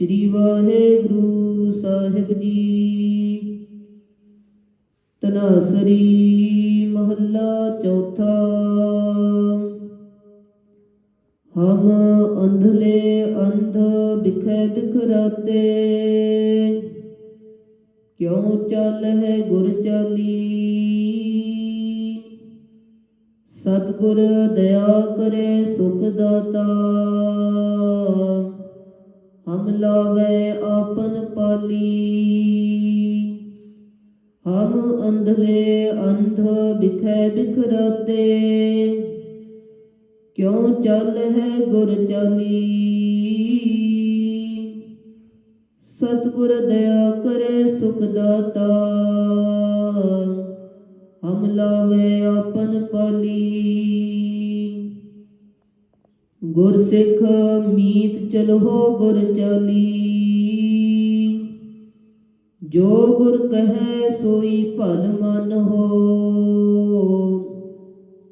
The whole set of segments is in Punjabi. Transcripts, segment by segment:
ਸ੍ਰੀ ਵਾਹਿਗੁਰੂ ਸਾਹਿਬ ਜੀ। ਤਨਾਸਰੀ ਮਹੱਲਾ ਚੌਥਾ। ਹਮ ਅੰਧਲੇ ਅੰਧ ਬਿਖੈ ਬਿਖਰਾਤੇ। ਕਿਉ ਚੱਲ ਹੈ ਗੁਰ ਚਾਲੀ? ਸਤਿਗੁਰ ਦਇਆ ਕਰੇ ਸੁਖ ਦਾਤਾ। ਲਾਵੇ ਆਪਨ ਪਾਲੀ। ਹਮ ਅੰਧਲੇ ਅੰਧ ਬਿਖੈ ਬਿਖਰਾਤੇ। ਕਿਉ ਚੱਲ ਹੈ ਗੁਰ ਚਾਲੀ? ਸਤਿਗੁਰ ਦਇਆ ਕਰੇ ਸੁਖ ਦਾਤਾ। ਹਮ ਲਾਵੇ ਆਪਨ ਪਾਲੀ। ਗੁਰ ਸਿੱਖ ਮੀਤ ਚਲੋ ਗੁਰ ਚਾਲੀ। ਜੋ ਗੁਰ ਕਹੈ ਸੋਈ ਭਲ ਮਨ ਹੋ।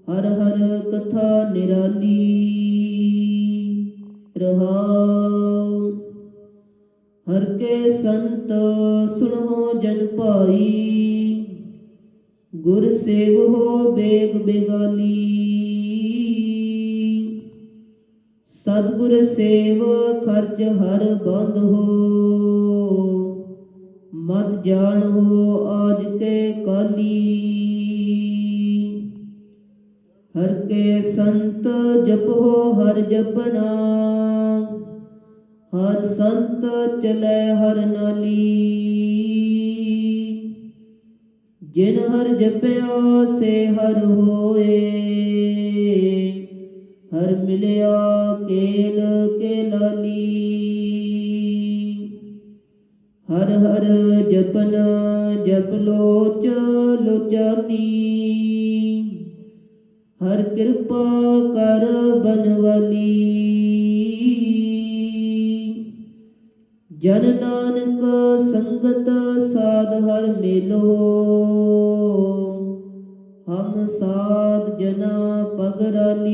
ਹਰ ਹਰ ਕਥਾ ਨਿਰਾਲੀ। ਰਹਾਉ। ਹਰ ਕੇ ਸੰਤ ਸੁਣੋ ਜਨ ਭਾਈ। ਗੁਰ ਸੇਵ ਹੋ ਬੇਗ ਬੇਗਾਲੀ। ਸਤਿਗੁਰ ਸੇਵ ਖਰਚ ਹਰ ਬੰਦ ਹੋ। ਮਤ ਜਾਣ ਹੋ ਆਜ ਕੇ ਕਾਲੀ। ਹਰ ਕੇ ਸੰਤ ਜਪੋ, ਹਰ ਜਪਣਾ। ਹਰ ਸੰਤ ਚਲੇ, ਹਰ ਨਾਲੀ। ਜਿਨ ਹਰ ਜਪਿਆ, ਸੇ ਹਰ ਹੋਏ। ਹਰ ਮਿਲਿਆ ਕੇਲ ਕੇ ਲਾਲੀ ਹਰ ਹਰ ਜਪਨ ਜਪ ਲੋਚ ਲੋਚਾਨੀ ਹਰ ਕਿਰਪਾ ਕਰ ਬਨਵਾਲੀ ਜਨ ਨਾਨਕ ਸੰਗਤ ਸਾਧ ਹਰ ਮਿਲੋ। ਹਮ ਸਾਧ ਜਨਾ ਪਗਰਾਲੀ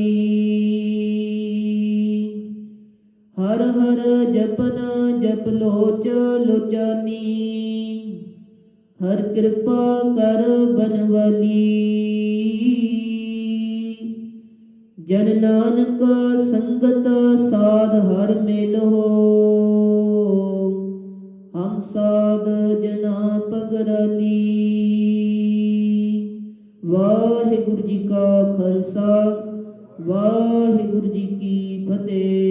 ਹਰ ਹਰ ਜਪਨ ਜਪ ਲੋਚ ਲੋਚਾਨੀ। ਹਰ ਕਿਰਪਾ ਕਰ ਬਨਵਾਲੀ। ਜਨ ਨਾਨਕ ਸੰਗਤ ਸਾਧ ਹਰ ਮਿਲੋ। ਹਮ ਸਾਧ ਜਨਾ ਪਗਰਾਲੀ। ਵਾਹਿਗੁਰੂ ਜੀ ਕਾ ਖਾਲਸਾ, ਵਾਹਿਗੁਰੂ ਜੀ ਕੀ ਫਤਿਹ।